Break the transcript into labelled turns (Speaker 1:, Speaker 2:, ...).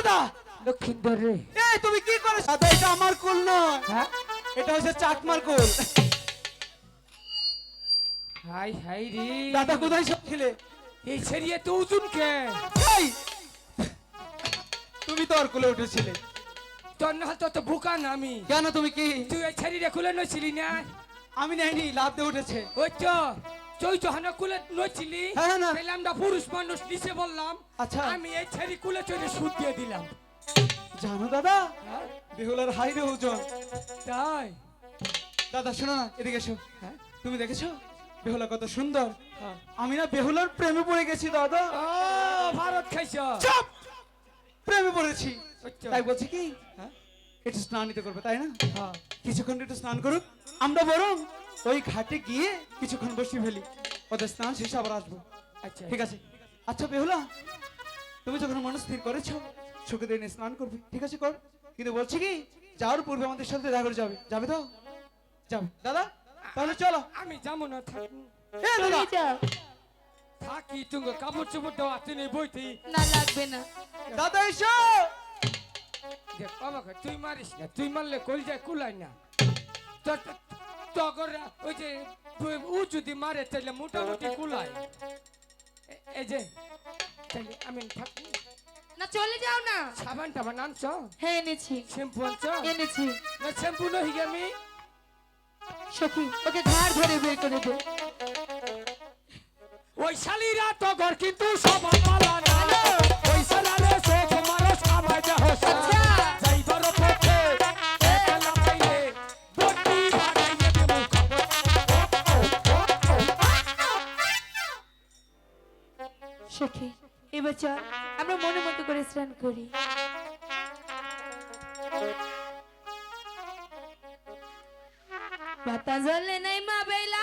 Speaker 1: দাদা।
Speaker 2: লক্ষিন্দর রে
Speaker 1: এই তুমি কি করো? দাদা এটা আমার কুল নয়।
Speaker 2: হ্যাঁ?
Speaker 1: এটা হচ্ছে চাকমার কুল।
Speaker 2: হাই হাই রে।
Speaker 1: দাদা কোথায় সব ছিলে
Speaker 2: এই ছেড়িয়ে তো উজুন কে?
Speaker 1: এই! তুমি তো আর কুলে উঠেছিলে।
Speaker 2: তোর না তো তো বুকা না আমি।
Speaker 1: কেন তুমি কি?
Speaker 2: তুই এই ছেড়িয়ে খুলে নছিলি না?
Speaker 1: আমি নেয়নি লাভ দিয়ে উঠেছে।
Speaker 2: ওই তো। চই তো কুলে নছিলি
Speaker 1: হ্যাঁ, হ্যাঁ, না।
Speaker 2: তাহলে আমরা পুরুষ মানুষ নিচে বললাম
Speaker 1: আচ্ছা।
Speaker 2: আমি এই ছেড়ি কুলে চড়ে সুদ দিয়ে দিলাম
Speaker 1: জানো দাদা
Speaker 2: হ্যাঁ?
Speaker 1: বেহুলার হাই রে ওজন
Speaker 2: তাই
Speaker 1: দাদা শোনো না এদিকে এসো
Speaker 2: হ্যাঁ?
Speaker 1: তুমি দেখেছ বেহুলা কত সুন্দর
Speaker 2: হ্যাঁ।
Speaker 1: আমি না বেহুলার প্রেমে পড়ে গেছি দাদা
Speaker 2: ভারত খাইছ
Speaker 1: চাপ প্রেমে পড়েছি
Speaker 2: আচ্ছা।
Speaker 1: তাই বলছি কি
Speaker 2: হ্যাঁ?
Speaker 1: একটু স্নান নিতে করবে তাই না। কিছুক্ষণ একটু স্নান করুক আমরা বরং ওই ঘাটে গিয়ে কিছুক্ষণ বসে ফেলি। ওদের স্নান শেষে আবার আসব।
Speaker 2: আচ্ছা
Speaker 1: ঠিক আছে? আচ্ছা বেহুলা তুমি যখন মন স্থির করেছ সুখে দিনে স্নান করবে। ঠিক আছে কর। কিন্তু বলছি কি যাওয়ার পূর্বে আমাদের সাথে দেখা করে যাবে। যাবে তো? যাবে দাদা তাহলে চলো।
Speaker 2: আমি যাব না থাকি।
Speaker 1: এ দাদা।
Speaker 2: থাকি তুমি কাপড় চোপড় দেওয়া তুমি বইতে
Speaker 3: না লাগবে না।
Speaker 1: দাদা এসো!
Speaker 2: দেখ তুই মারিস না তুই মারলে কল যায় কুলাই না তখন ওই যে ও যদি মারে তাহলে মোটামুটি কুলায়। এই যে তাহলে আমি থাকি
Speaker 3: না চলে যাও না।
Speaker 2: সাবান টাবান আনছ?
Speaker 3: হ্যাঁ এনেছি।
Speaker 2: শ্যাম্পু আনছ?
Speaker 3: এনেছি।
Speaker 2: না শ্যাম্পু নহি আমি।
Speaker 3: সখী ওকে ঘাড় ধরে বের করে দে।
Speaker 2: ওই শালিরা তো ঘর কিন্তু সবার
Speaker 3: সখী এবছর আমরা মনে মতো করে স্নান করি। পাতা জলে নাই মা বেলা।